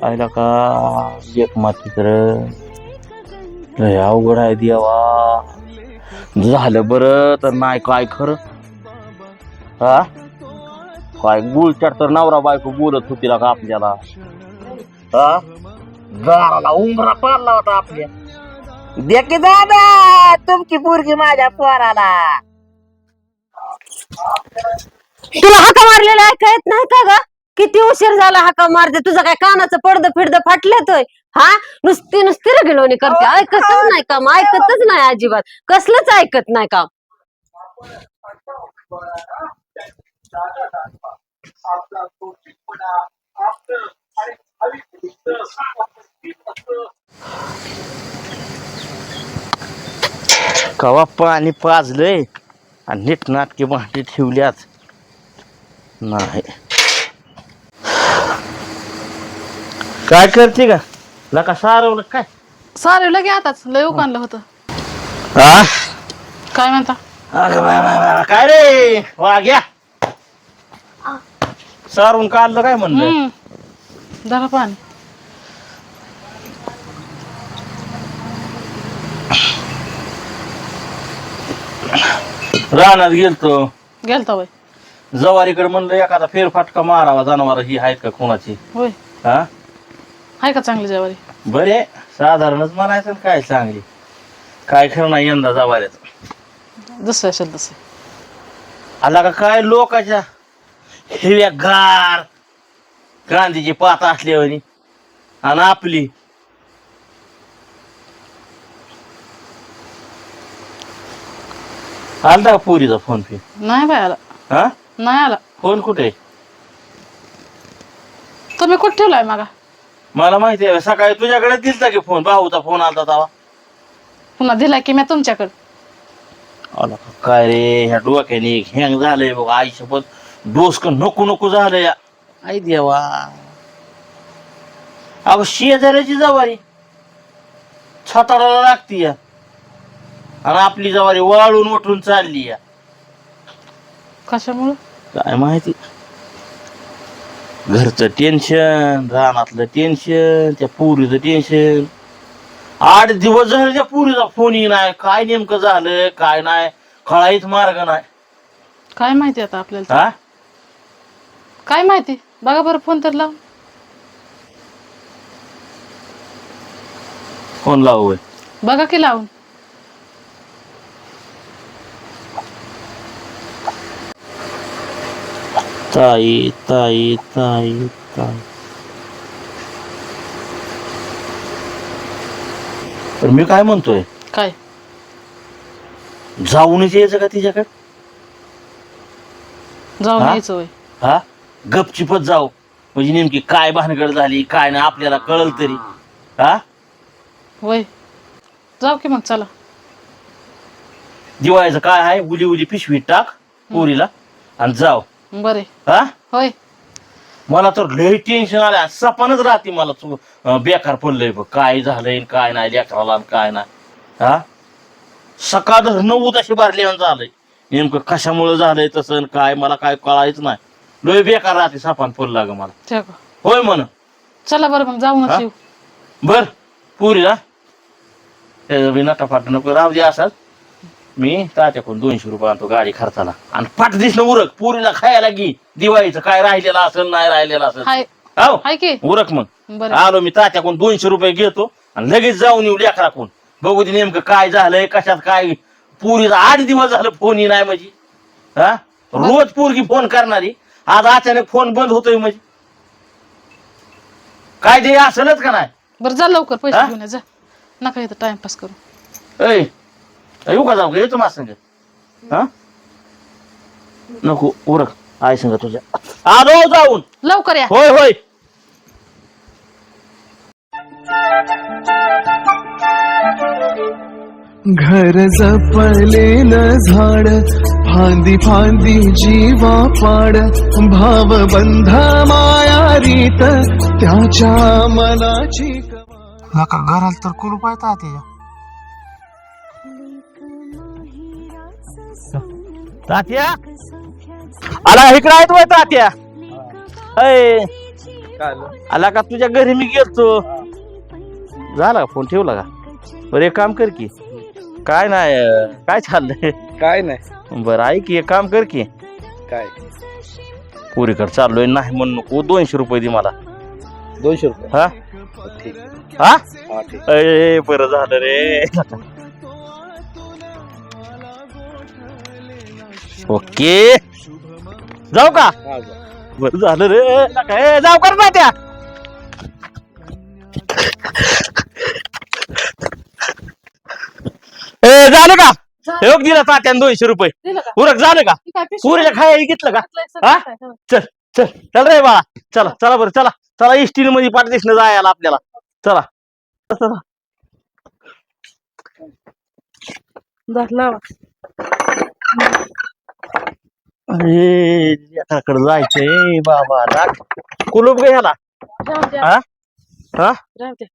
पाहिला का? एक माती तर. लय अवघड आहे देवा. झालं बरं तर नाही काय खरं. हा? काय गुलचाट तर नवरा बायको बोलत होती का आपल्याला? हा? दाराला उंबरा पाडला होता आपल्या. दे की दादा तुमची पोरगी माझ्या पोराला. तुला हाका मारलेला ऐकायत नाही का ग? किती उशीर झाला हाका मारते? तुझं काय कानाचं पडदं फिडदं फाटलेतोय हा? नुसती नुसती रगिलोनी करते. ऐकतच नाही काम ऐकतच नाही अजिबात. कसलंच ऐकत नाही काम. कवा पाणी पाजलंय आणि नीट नाटकी भांडी ठेवल्यात नाही. काय करते का? लका सारवलं काय? सारे लगे आताच लय उकानलं होतं. हा काय म्हणता? अगं काय रे? वाघ्या सारून काढलं काय म्हणलं? हम्म. जरा पाणी. रानात गेलतो. गेलता वय जवारीकडे म्हणलं एखादा फेरफाटका मारावा जनावर ही आहेत का कोणाची? होय. हा आहे का चांगली जेवारी? बरे साधारणच म्हणायचं आणि काय चांगली. काय खरं नाही यंदा जवाऱ्यात जसं असेल तसं. आला का काय लोकाच्या? हिरव्या गार गांधीची पात असल्यावानी आणि आपली. आलता का पोरीचा फोन पे? नाही बाय आला. हा? नाही आला. फोन कुठे? तुम्ही कुठे ठेवलाय मागा? मला माहिती आहे सकाळी तुझ्याकडे दिलता की फोन भाऊचा फोन आलता तवा पुन्हा दिला की मी तुमच्याकडे? आला का? काय रे ह्या डोक्याने हँग झालंय बघ आई शपथ डोसक नको नको झालं या. आई देवा. अगं शेजाऱ्याची जवारी. छताडाला लागती या. आणि आपली जवारी वाळून उठून चालली या. कशामुळं? काय माहिती? घरचं टेन्शन रानातलं टेन्शन त्या पुरीचं टेन्शन आठ दिवस झाले त्या पुरीचा फोन नाही काय नेमकं झालं काय नाही कळायच मार्ग नाही. काय माहिती आता आपल्याला हा? काय माहिती? बघा बरं फोन तर लावून फोन लावू. बघा की लावून. ताई ताई ताई ताई. तर मी काय म्हणतोय? काय? जाऊनच यायचं का तिच्याकडे? जाऊन हा? यायचं हा? गपचिपत जाऊ. म्हणजे नेमकी काय भानगड झाली काय नाही आपल्याला कळल तरी. हा? वय जाऊ की मग चला. दिवाळीचं काय आहे? उली उली पिशवी टाक पोरीला आणि जाऊ. बरे. हा? होय. मला तर लय टेन्शन आलं सपानच राहते मला अं, बेकार पडलंय बघ. काय झालंय काय नाही लेकराला आणि काय नाही. हा? सकाळ धरणं उदाशी भरली झालंय. नेमकं कशामुळे झालंय तसं काय मला काय कळायच नाही. लय बेकार राहते सपान पडला ग मला. ठीक होय म्हण. चला बरं मग हा? येऊ बर पुरीला. त्याचं बी नटाफाट नको. राहू दे असाच. मी तात्याकडून दोनशे रुपये आणतो गाडी खर्चाला. आणि फाट दिसलं उरक. पुरीला खायला गी दिवाळीचं काय राहिलेलं असेल नाही राहिलेलं असेल. हाय. हो हाय की? उरक मग. बरं. आलो मी तात्याकडून दोनशे रुपये घेतो आणि लगेच जाऊन येऊ लेकराकडून. बघू दे नेमकं काय झालंय कशात काय. पुरीचा आठ दिवस झालं फोन ही नाही म्हणजे हा? रोज पोरगी फोन करणारी. आज अचानक फोन बंद होतोय म्हणजे काय ते असेलच का नाही? बरं जा लवकर पैसे हा? घेऊन ये, जा. नका इथं टाइमपास करू. ऐ येऊ का जाऊ येतो माझ्या संग. हा? नको उरक. आय संग तुझ्या. आलो जाऊन. लवकर या. होय होय. घर जपलेलं झाड फांदी फांदी जीवा पाड भाव बंध माया रीत त्याच्या मनाची नका घराला तर कुलूप आहे तात्या? आला इकडे आहेत वय तात्या. ऐ. आला का? तुझ्या घरी मी गेलतो. झाला का? फोन ठेवला का? बरं एक काम कर की. काय नाही अं, काय चाललंय? काय नाही. बरं ऐक एक काम कर की. काय? पुरीकडे चाललोय नाही म्हणून नको. दोनशे रुपये दे मला. दोनशे रुपये? हा? ठीक. हा? हा ठीक. अरे बरं झालं रे. ओके. जाऊ का. बरं झालं रे. काय जाऊ कर ना त्या. ए झालं का? बघ दिलं तात्यानं दोनशे रुपये. दिलं का? उरक झालं का? पिशवी पुरीच्या खाया घेतलं का? घातलंय सगळं हा? काय? हो. चल चल. चल रे बाळा. चला चला बरं चला. चला इष्टीन मध्ये पाठदेशनं जायला आपल्याला. चला. चला. अरे जायचंय बाबा राख कुलूप गे ह्याला राहू द्या. हा? हा? राहू द्या.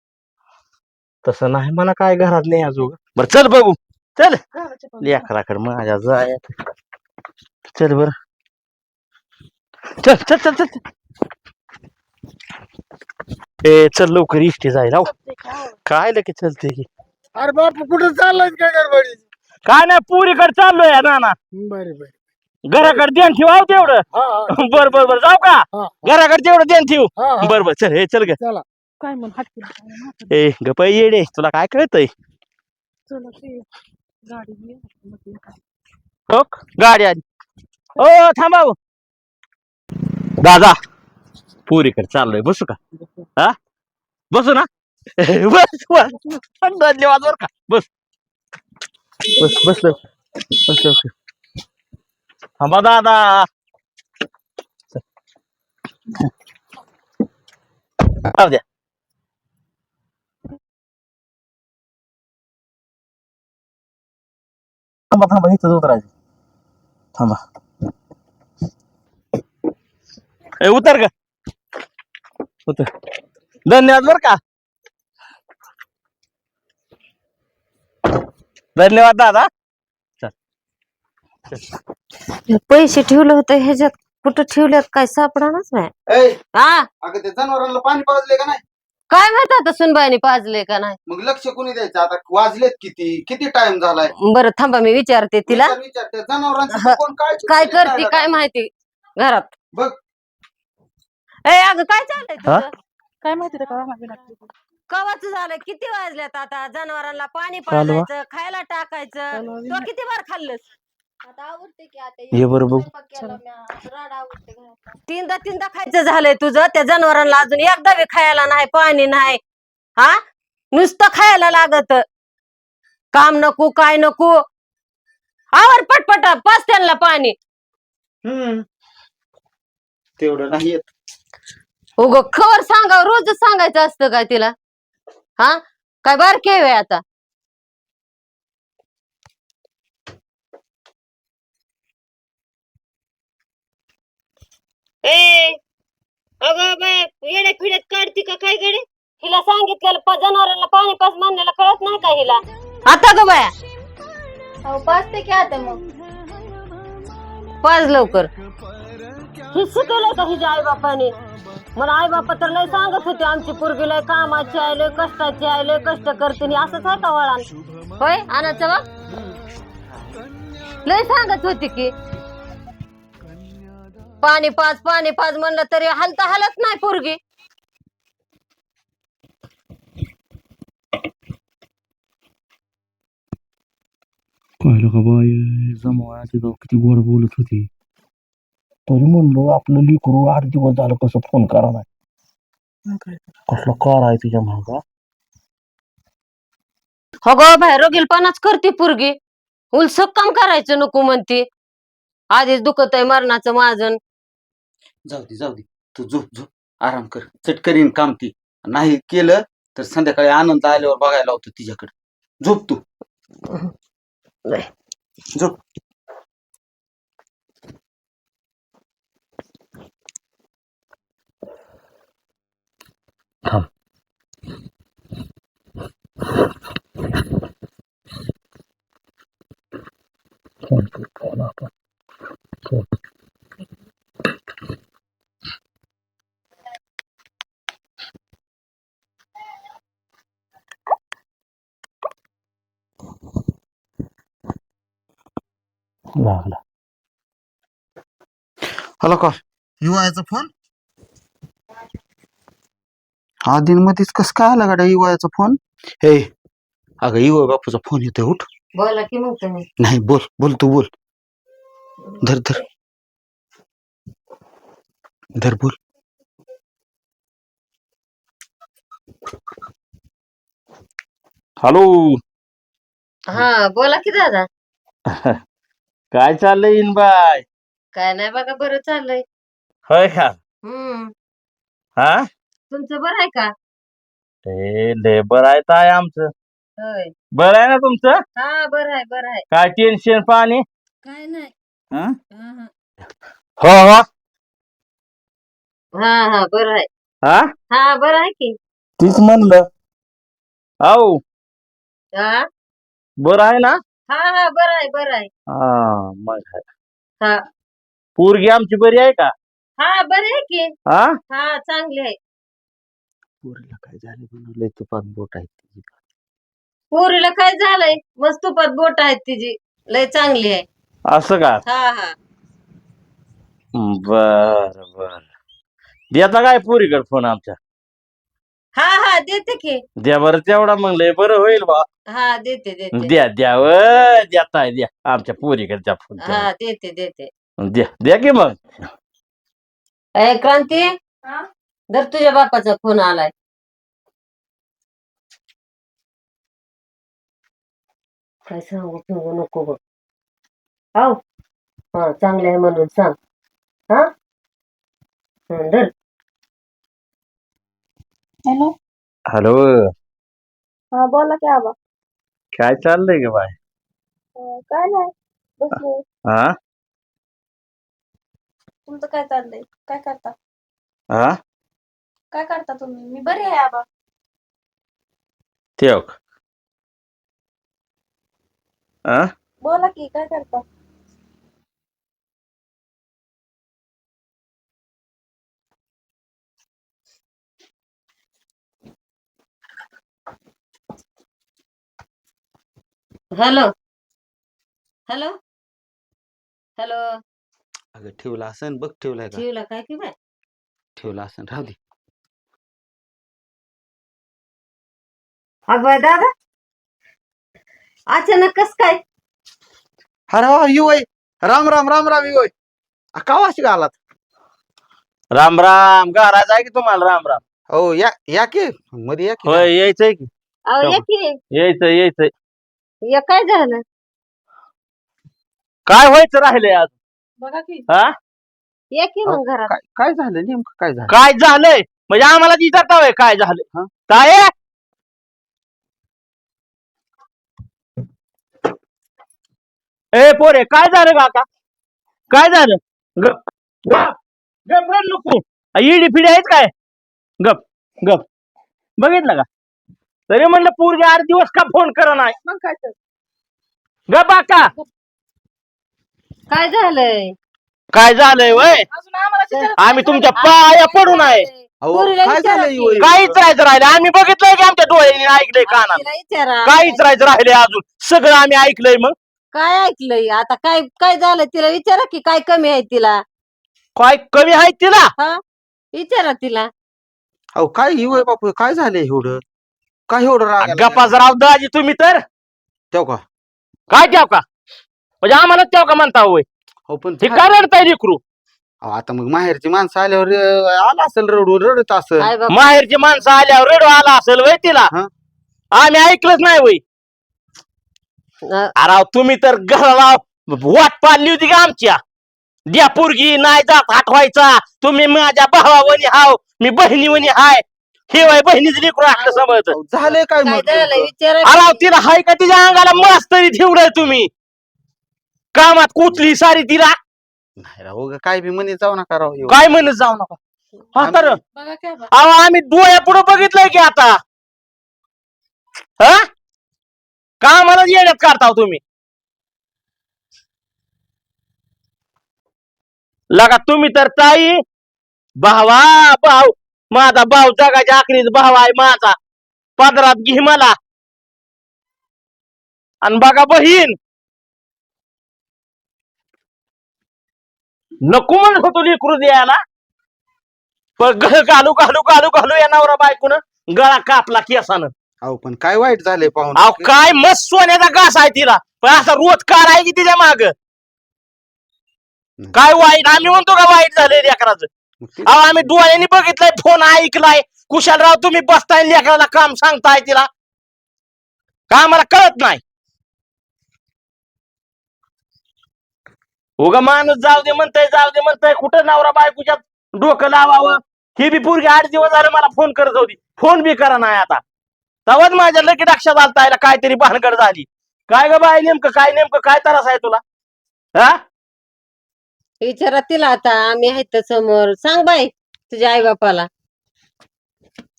तसं नाही मला काय घरात नाही अजून बर चल बघू चल घालायचे पण. लेकराकडे माझ्या जाय चल बर चल चल चल चल चल. ए चल लवकर इष्टी जायला हो. ते काय? काय लगेच चलते की अरे बाप कुठं चाललाय काय गडबडी काय नाही पुरीकडे चाललोय ना ना बरे बरे घराकडे ध्यान ठेवा तेवढं. हा हा. बर बर बर. जाऊ का? हा. घराकडे तेवढं ध्यान ठेवू. बर बर. चल हे चल ग. काय म्हण हात केलं. ए गप येडे तुला काय कळतंय? चला ते गाडी घे. मग ते काय. हो गाडी आली. ओ थांबा हो. दादा पुरीकडे चाललोय. बसू का? हा? बसू ना? बस बस. धन्यवाद बर का? बस. बस बसलो बसलो थांबा दादा. जाऊ द्या. थांबा थांबा इथं उतरायचं थांबा. ए उतर का उतर. धन्यवाद बर का. धन्यवाद दादा. पैसे ठेवले होते ह्याच्यात कुठं ठेवल्यात काय सापडानच नाही. ए हा अगं ते जनावरांना पाणी पाजले का नाही? काय माहीत आता सुनबाईने पाजले का नाही? मग लक्ष कोणी द्यायचं? आता वाजलेत किती? किती टाइम झालाय? बरं थांबा मी विचारते तिला. विचार- विचार, त्या जनावरांचं हा. कोण काय काय करते काय माहिती? घरात. बघ. ए अगं काय चाललंय हा? तुझं? काय माहिती रे का मागे लागली. कवाच झालं किती वाजल्यात आता? जनावरांना पाणी? पाजायचं खायला टाकायचं. तो किती बार खाल्लंस? ये बरं बघ. तीनदा तीनदा खायचं झालंय तुझं त्या जनावरांना अजून एकदा बी खायला नाही पाणी नाही. हा? नुसतं खायला लागत. काम नको काय नको. आवर पटपट पाच त्यांना पाणी. हम्म. तेवढं नाही येत. उग खबर सांगा रोजच सांगायचं असतं काय तिला? हा? काय बारके वे आता? ए अगं बाय येड्या फिड्यात काढती का काय गडे हिला सांगितलेलं प- जनावरांना पाणी पास म्हणण्याला कळत नाही का हिला? आता ग बाया. अहो पाचते की आता मग. पाच लवकर. हे शिकवलंय का हिच्या आई बापाने मला आई बापा तर लय सांगत होते आमची पोरगी लय कामाची आहे लय कष्टाची आहे लय कष्ट करते आणि असंच आहे का वळण? होय? आणायचं बा लय सांगत होती की पाणी पाच पाणी पाच म्हणलं तरी हलता हलत नाही पोरगी. पाहिलं का बाय तिथं किती गोड बोलत होती. तरी म्हणलो आपलं लिकरू आठ दिवस झालं कसं फोन करा नाही? कसला कार आहे तुझ्या महागा हो गो बाहेर रोगीलपणाच करते पोरगी. उलसक काम करायचं नको म्हणते. आधीच दुखत आहे मरणाचं माझं. जाऊ दे जाऊ दे. तू झोप झोप. आराम कर. चट करीन काम ती. नाही केलं तर संध्याकाळी आनंद आल्यावर बघायला होतो तिच्याकडे. झोप तू. झोप. लागला. हॅलो का युवायाचा फोन आधीन मध्येच कस काय आला गाड्या युवायाचा फोन हे अगं युवा बापूचा फोन येतोय उठ. बोला की मग तुम्ही. नाही बोल बोल तू बोल. धर धर. धर बोल. हॅलो हा बोला की दादा. काय चाललंय इनबाय? काय नाही बघा बरं चाललंय. होय का? हम्म. हा? तुमचं बरं आहे का? ते लेबर आहे काय आमचं. होय. बरं आहे ना तुमचं? हा बरं आहे बरं आहे. काय टेन्शन पाणी? काय नाही. हा? हा, हा. हो हो. हा हा बरं आहे. हा? हा बरं आहे की. तीच म्हणलं. हो हा बरं आहे ना? हा हा बरं आहे बरं आहे. हा मग आहे. हा. पोरगी आमची बरी आहे का? हा बरं आहे की. हा? हा चांगली आहे. पोरीला काय झालं बनवलंय तुपात बोट आहे. पोरीला काय झालंय? मस्त तुपात बोट आहेत तिची. लय चांगली आहे. असं का? हा हा. बर बर. देता काय पोरीकडे फोन आमच्या? हा हा देते की. द्या बरं तेवढा म्हणलंय बरं होईल बा. हा देते देते. द्या द्या व देताय द्या. आमच्या पोरीकडच्या फोन हा देते देते. द्या द्या की मग. ए क्रांती धर तुझ्या बापाचा फोन आलाय. काय सांगू सांगू नको बघ. हा चांगले आहे म्हणून सांग. हा? हं, धर. हॅलो? हॅलो. हा बोला की आबा. काय चाललंय ग बाय अं, काय नाही बसले. हा तुमचं काय चाललंय? काय करता? हा काय करता तुम्ही? मी बरी आहे आबा. ठेव. हा बोला की काय करता? हॅलो. हॅलो. हॅलो. अगं ठेवला असन बघ ठेवलाय का? शिवला काय की बाय? ठेवला असन राहू दे. अगं दादा. अचानक कस काय? अरे वा युवय राम राम राम राम युवय का वाशी आलात राम राम. घराच आहे की तुम्हाला राम राम? हो या या की? मध्ये या की? होय यायचंय की. अहो ये की. यायचं यायचंय. ये काय झालं काय व्हायचं राहिलंय आज बघा की हा ये की मग घरात काय काय झालं नेमकं काय झालं काय झालंय म्हणजे आम्हाला विचारता काय झालं हा? काय? ए पोरे काय झालं काका काय झालं गप गप गप रड नको इडी फिडी आहेत काय गप गप बघितलं का तरी म्हणलं पूर्वी आठ दिवस का फोन करा नाही मग काय तर. गप आका काय झालंय? काय झालंय वय? अजून आम्हाला विचारत आम्ही तुमच्या पाया पडून आहे. अहो, पोरीला काय विचारा झालं की. युवय काहीच राहायचं राहिलं. आम्ही बघितलंय की आमच्या डोळ्यांनी ऐकलंय कानात. तिला विचारा. काहीच राहायचं राहिलंय अजून. सगळं आम्ही ऐकलंय मग. काय ऐकलंय? आता काय काय झालं? तिला विचारा की काय कमी आहे तिला. काय कमी आहे तिला? विचारा तिला. अहो काय युवय बापू? काय झालंय एवढं? काय एवढं राग आला? गप्पाच दाजी तुम्ही तर. तेव्हा का? काय ठेव का? म्हणजे आम्हाला ठेव का म्हणता होय? हो पण हे काय- रडताय लेकरू? अहो, आता मग माहेरची माणसं आल्यावर अं, आला असेल रडू रडत असेल. काय बाबा माहेरची माणसं आल्यावर रडू आला असेल वय तिला? हा? आम्ही ऐकलंच नाही वय अं, अरे तुम्ही तर घराला वाट पाडली होती का आमच्या? द्या पोरगी नाही जात हटवायचा तुम्ही माझ्या भावावणी हाव मी बहिणीवणी हाय. हे वय बहिणीच लेकरू असलं समजत झालंय काय काय मग? झालं? नेमकं? विचारा अरे की. तिला हाय का? तिच्या अंगाला मस्त तरी ठेवलंय तुम्ही. कामात कुठली सारी तिला? नाही राव उगा काय बी म्हणे जाऊ नका राव. काय म्हणत जाऊ नका? हा तर बघा की आबा अहो आम्ही डोळ्या पुढे बघितलंय की आता. हा? का मला येण्यात काढताव तुम्ही. लगा तुम्ही तर ताई भावा भाऊ माझा भाऊ जगाच्या आखरीत भाव आहे माझा. पदरात घे मला. आणि बघा बहीण. नको म्हणत होतो लेकरू द्यायला पण ग- घालू घालू घालू घालू या नवरा बायकोन. गळा कापला केसानं. अहो पण काय वाईट झालंय पाहून? अहो काय मस्त सोन्याचा घास आहे तिला. पण असा रोज कार आहे की तिच्या माग. काय वाईट? आम्ही म्हणतो का वाईट झालंय लेकराचं? अहो आम्ही डोळ्यांनी बघितलंय फोन ऐकलाय. कुशालराव तुम्ही बसताय लेकराला काम सांगताय तिला. का आम्हाला कळत नाही? उगा माणूस जाऊ दे म्हणताय जाऊ दे म्हणताय. कुठं नवरा बायकोच्या डोकं लावावं? ही बी पोरगी आठ दिवस झाले मला फोन करत होती. फोन बी करा नाही आता. तवाच माझ्या लकी लक्षात आलता काहीतरी भानगड झाली. काय ग बाय नेमकं काय नेमकं काय त्रास आहे तुला? हा? विचारा तिला आता आम्ही आहेत तर समोर. सांग बाई तुझ्या आई बापाला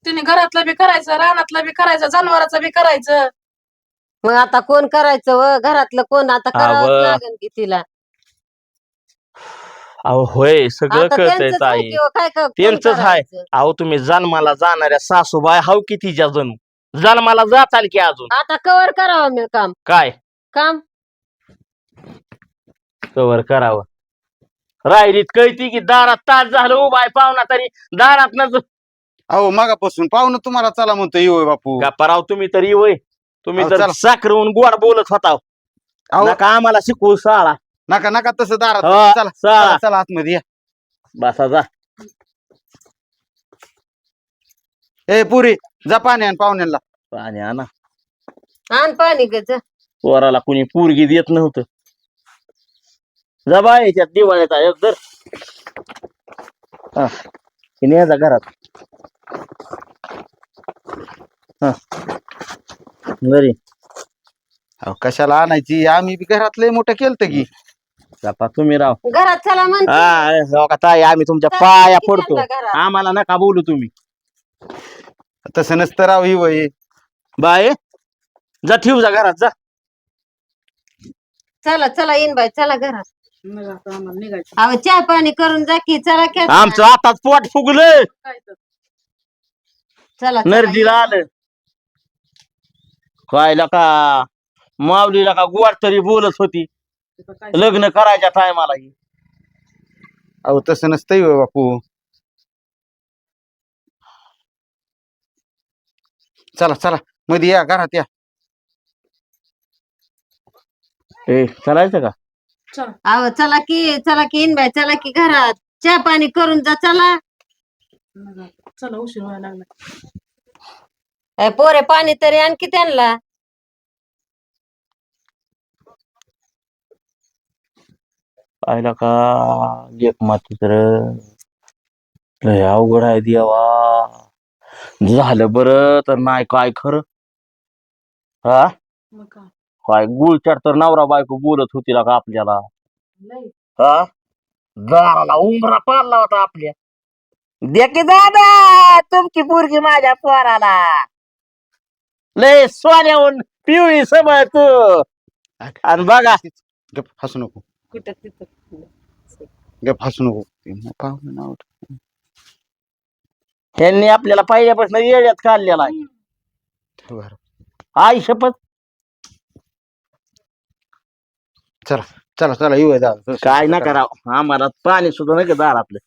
तिने घरातलं बी करायचं रानातलं बी करायचं जनावराचं बी करायचं. मग आता कोण करायचं व? घरातलं कोण? आता करावंच अवं. लागेल की तिला. अहो होय सगळं आता कळतंय त्यांचंच ताई. की व काय का- कोण त्यांचंच आहे. करायचं? अहो तुम्ही जन्माला जाणाऱ्या सासूबाई हाव की तिच्या जणू जन्माला जाताल की अजून? आता कवर करावं मी काम. काय? काम? कवर करावं. राहिलीत. कळती की दारात तास झालं उभा आहे पाहुणा तरी. दारात अहो मागापासून पाहुणं तुम्हाला चला म्हणतो येऊ बापू. गप्पाराव तुम्ही तरी वय तुम्ही अहो, तर चला. साखरवून गोड बोलत होता. अहो. नका आम्हाला शिकवू शाळा नका नका तसं दारात. हो, चला चला चला आतमध्ये या. बसा जा. ए पुरी जा पाणी आण पाहुण्यांना. पाणी आणा. आण पाणी गच पोराला कुणी पोरगी देत नव्हतं. जा बाय त्यात दिवाळीचा एक दर हा. जा घरात. हा. घरी. अहो कशाला आणायची? आम्ही बी घरातलं मोठं केलं की. गप्पा तुम्ही राव. घरात चला म्हणते. हा हो का ताई आम्ही तुमच्या पाया पडतो. घरात. आम्हाला नका बोलू तुम्ही. तसं नसतं राव ही वय. बाय जा ठेवू जा घरात जा. चला चला येईन बाई चला घरात. मग आता आम्हाला निघायचं. अहो चहा पाणी करून जा की चला की आता. आमचं आताच पोट फुगलं. काय तर. चला चला, नर्दीला आलं. काय का माऊलीला का गोड तरी बोलत होती. तिथं काय लग्न करायच्या टायमाला अहो तसं नसतंय बापू. चला चला. मध्ये या घरात या. ए चालायचं का? चल. अहो चला की चला की येईन बाई चला की घरात. चहा पाणी करून जा चला. चला उशीर व्हायला लागला. ए, पोरे पाणी तरी आणखी त्यांना. पाहिला का? लेख माती तर लय अवघड आहे देवा. झालं बरं तर नाही काय खरं. हा? मग काय? काय गुळचाट तर नवरा बायको बोलत होती का आपल्याला? लय हा? दाराला उमरा पाडला होता आपल्या. की दादा तुमची पोरगी माझ्या पोराला. लय सोन्याहून पिवळी समय तू. आणि बघा. गप हसू नको. कुठं तिथं? गप हसू नको. ते पाहुणं नाव ठेव. ह्यांनी आपल्याला पहिल्यापासून येड्यात काढलेला आहे. बरं. आई शपथ चला चला चला या दादा. काय ना करावं आम्हाला पाणी सुद्धा नका दारातलं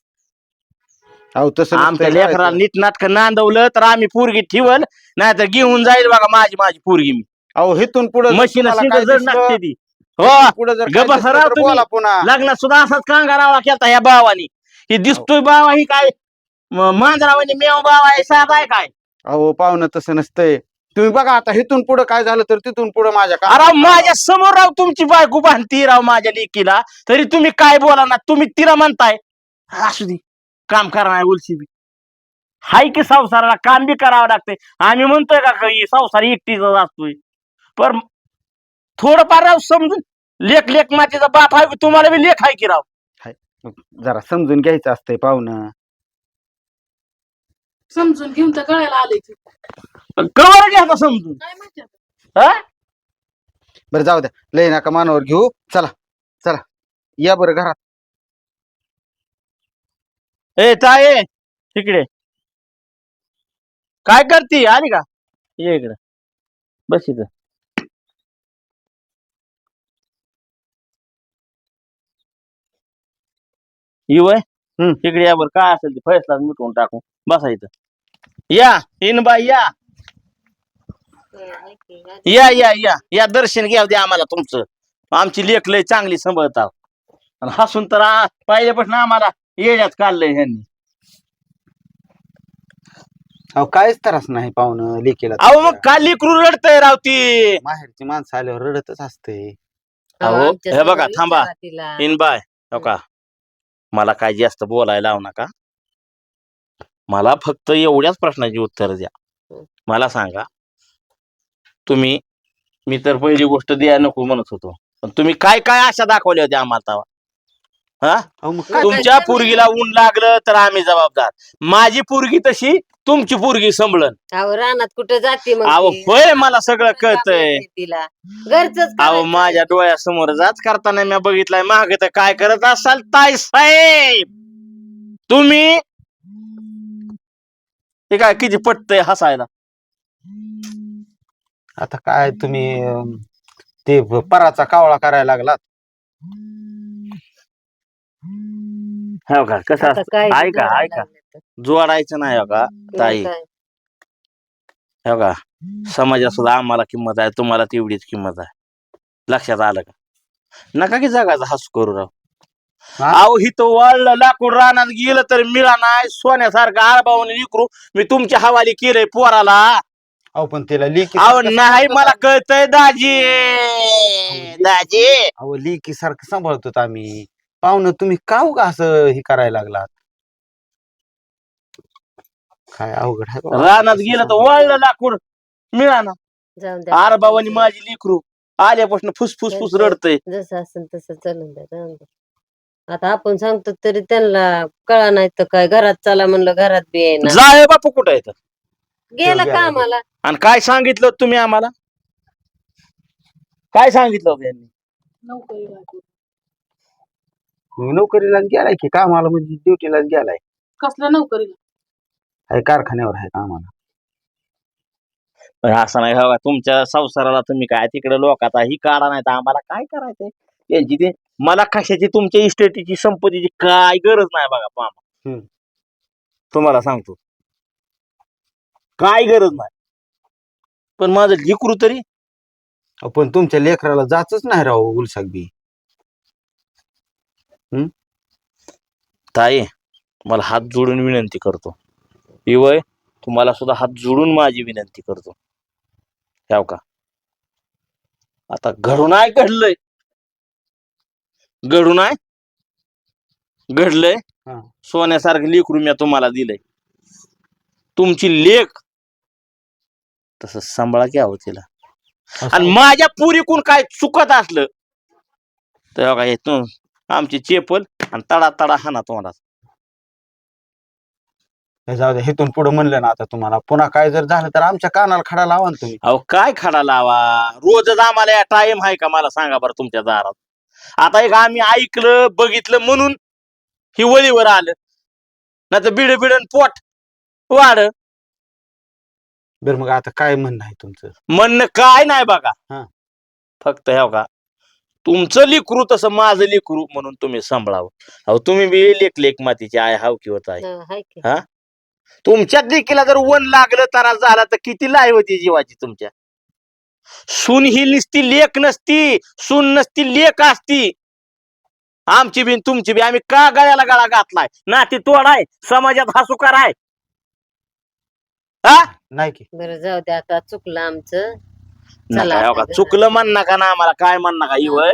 अहो तसं आमच्या लेकराला. नीट नाटक नांदवलं तर आम्ही पोरगी ठेवल नाही तर घेऊन जाईल बघा माझी माझी पोरगी मी. अहो हिथून पुढे मशीन जड ती. हो पुढे जर गप्प काय दिसलं सराव तर तुम्ही. बोला पुन्हा. लग्नात सुद्धा असाच कांगारावा केलता ह्या भावानी. ही दिसतोय बावा ही काय म- मांजरावानी मेव बावा आहे साधा आहे काय? अहो पाहुणं तसं नसतंय. तुम्ही बघा आता हिथून पुढे काय झालं तर तिथून पुढे माझ्या अरे कानावर माझ्यासमोर राव तुमची बायको बांधती राव माझ्या लेकीला. तरी तुम्ही काय बोला ना तुम्ही तिला म्हणताय. असू दे काम करणार उलशी बी हाय की संसाराला काम बी करावं लागतंय. आम्ही म्हणतोय का का ही संसार एकटीचाच असतोय. पण थोडंफार राव समजून लेख लेख मातीचा बाप आहे की तुम्हाला बी लेख आहे की राव? जरा समजून घ्यायचं असतंय पाहुणं. समजून घेऊन तर गळ्याला आले की कवर घ्या समजून. काय माहिती आता. हा? बरं जाऊ द्या. लय नका मानावर घेऊ. चला चला. या बरं घरात. ए ताये तिकडे काय करती? आली का? ये इकडे. बस इथं. वय. हम्म. इकडे या बरं काय असेल ते फैसला मिटवून टाकू. बसायचं या इन बाई या. या या या. या दर्शन घ्या द्या आम्हाला तुमचं. आमची लेख लय चांगली सांभाळतात आणि हसून तर आ- पहिल्यापासून आम्हाला येड्यात काढलंय ह्यांनी. अहो काहीच त्रास नाही पाहुणं लेकीला अहो मग का लेकरू रडतय रावती माहेरची माणसं आल्यावर रडतच असते. अहो, हे बघा, थांबा. इन बाय हो का? मला काय जास्त बोलायला लावू नका. मला फक्त एवढ्याच प्रश्नाची उत्तर द्या. मला सांगा. तुम्ही मी तर पहिली गोष्ट द्या नको म्हणत होतो. पण तुम्ही काय काय आशा दाखवल्या होत्या आम्हाला? हा? तुमच्या पोरगीला ऊन लागलं तर आम्ही जबाबदार. माझी पोरगी तशी तुमची पोरगी संभळन. अहो रानात कुठे जाते मग अहो ती? होय मला सगळं कळतंय. तिला. घरच अहो माझ्या डोळ्यासमोर जाच करताना मी बघितलंय मागे तर काय करत असाल ताई साहेब? तुम्ही? हे काय किती पटतंय हसायला? आता काय तुम्ही अं, ते पराचा कावळा करायला लागलात? हो का? कसं असतं? ऐका ऐका. जोडायचं नाही हो का ताई? हो का? समाजात सुद्धा आम्हाला किंमत आहे तुम्हाला तेवढीच किंमत आहे. लक्षात आलं का? नका की जगाचा हस करू राव हा? अहो हिथं वाळलं लाकूड रानात गेलं तर मिळा नाही सोन्यासारखं आळबावून विकरू मी तुमच्या हवाली केलंय पोराला. अहो पण तिला लेकी अहो नाही मला कळतंय दाजी. दाजी. अहो लेकी सारखं सांभाळतो आम्ही. पाहुणं तुम्ही का उगा असं हे करायला लागलात? काय अवघड आहे बाबा. रानात गेलं तर वाळलं लाकूड. मिळा ना जाऊन द्या. आरबावानी माझी लिकरू आल्यापासून फुसफुस फुस रडतय. जसं असेल तसं चालून द्या जाऊन द्या. आता आपण सांगतो तरी त्यांना कळा नाही तर काय घरात चला म्हणलं घरात बी येईना जाय बापू कुठं येतं गेला गेला. कामाला आणि काय सांगितलं होतं तुम्ही आम्हाला? काय सांगितलं होतं यांनी. मी नोकरीलाच गेलाय की कामाला म्हणजे ड्युटीलाच गेलाय? कसल्या नोकरीला? आहे कारखान्यावर आहे कामाला पण असं नाही हवा तुमच्या संसाराला तुम्ही काय तिकडे लोकाचा ही काढा नाही तर आम्हाला काय करायचंय? त्यांची ते मला कशाची तुमच्या इस्टेटीची संपत्तीची काय गरज नाही बघा हम्म. तुम्हाला सांगतो. काय गरज नाही. पण माझं लिकरू तरी अहो, पण तुमच्या लेकराला जातच नाही राव उलसाक बी. ताई मला हात जोडून विनंती करतो. इवय तुम्हाला सुद्धा हात जोडून माझी विनंती करतो. ह्याव का? आता घडून आहे घडलंय. घडून आहे घडलंय. सोन्यासारखं लेकरू मी तुम्हाला दिलंय. तुमची लेख तसं सांभाळा की तिला. आणि माझ्या पुरीकून काय चुकत असलं? तर तू आमची चेपल आणि तडा तडा हाना तोंडात. हे जाऊ दे इथून पुढे म्हणलं ना आता तुम्हाला. पुन्हा काय जर झालं तर आमच्या कानाला खडा लावा ना तुम्ही. अहो काय खडा लावा? रोजच आम्हाला या टाइम आहे का? मला सांगा बरं तुमच्या दारात. आता एक आम्ही ऐकलं बघितलं म्हणून ही वळीवर आलं. नाही तर बिड बिडन पोट वाढ. बरं मग आता काय म्हणणं आहे तुमचं? म्हणणं काय नाही बघा. हा. फक्त ह्या का तुमचं लेकरू तसं माझं लेकरू म्हणून तुम्ही सांभाळावं. अहो तुम्ही बी लेख लेख मातीचे आहे. हाव की होत आहे हा, हाय की. तुमच्या लेकीला जर वन लागलं त्रास झाला तर किती लाई होती जीवाची तुमच्या? सून ही नुसती लेख नसती सून नसती लेख असती. आमची बी तुमची बी आम्ही का गळ्याला गळा घातलाय? नाती तोडाय समाजात हसुकार आहे हा? नाही की. बरं जाऊ द्या आता चुकलं आमचं. चला नका, हो का, आता. चुकलं म्हण नका ना आम्हाला काय म्हण नका इवय.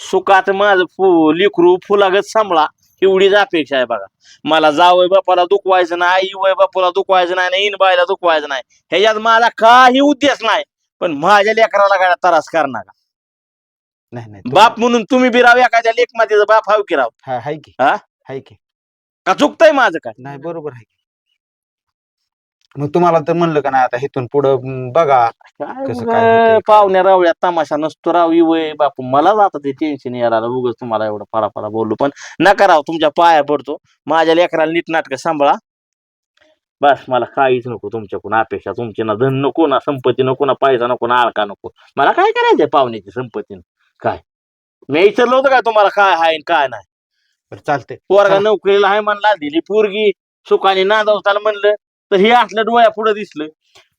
सुखात माझं फु लिकरू फुलागत सांभाळा. एवढीच अपेक्षा आहे बघा. मला जावय बापाला दुखवायचं नाही इवय बापाला दुखवायचं नाही आणि इनबाईला दुखवायचं नाही. ह्याच्यात माझा काही उद्देश नाही. पण माझ्या लेकराला काय त्रास कर नका नाही नाही बाप म्हणून तुम्ही बी राव एखाद्या लेखमातीचा बाप हाव की राव? हा हाय की. हा? हाय की. का चुकतंय माझं काय? नाही बरोबर आहे की. मग तुम्हाला तर म्हणलं का नाही आता इथून पुढं बघा. कसं उगा काय होतंय? पाहुण्या रावळ्या तमाशा नसतो राव इवय बापू. मला जातं ते टेन्शन यायला उगच तुम्हाला एवढं फराफरा बोललो. पण नका राव तुमच्या पाया पडतो. माझ्या लेकराला नीट नाटक सांभाळा. बस मला काहीच नको तुमच्याकडून अपेक्षा. तुमची ना धन नको ना संपत्ती नको ना पैसा नको ना आळका नको. मला काय करायचंय पाहुण्याची संपत्ती काय? मी विचारलं होतं काय तुम्हाला काय आहे आणि काय नाही? बरं चालतंय. पोरगा. नोकरीला आहे म्हणला दिली पोरगी. सुखाने नांदवताला म्हणलं. तर हे असलं डोळ्या पुढे दिसलं.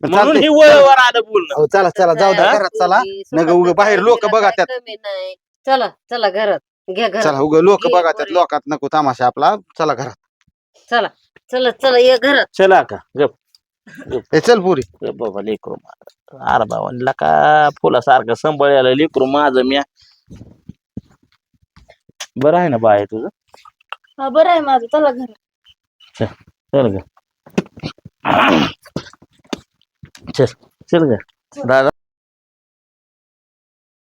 म्हणून चालतंय. ही वळवर आलं बोलणं. अहो चला चला जाऊ द्या घरात चला. नग उग बाहेर लोक बघा त्यात. नाही. चला चला घरात. घ्या घरात. चला उग लोक ये, बघा त्यात. लोकात नको तमाशा आपला. चला घरात. चला चला चला ये घरात. चला का? गप ए चल पुरी. गप बाबा लेकरू माझं अरे बाबा का फुलासारखं संभळायला लेकरू माझं म्या? बरं आहे ना बाय तुझं? हा बरं आहे माझं. चला घर चल ग. चल चल ग दादा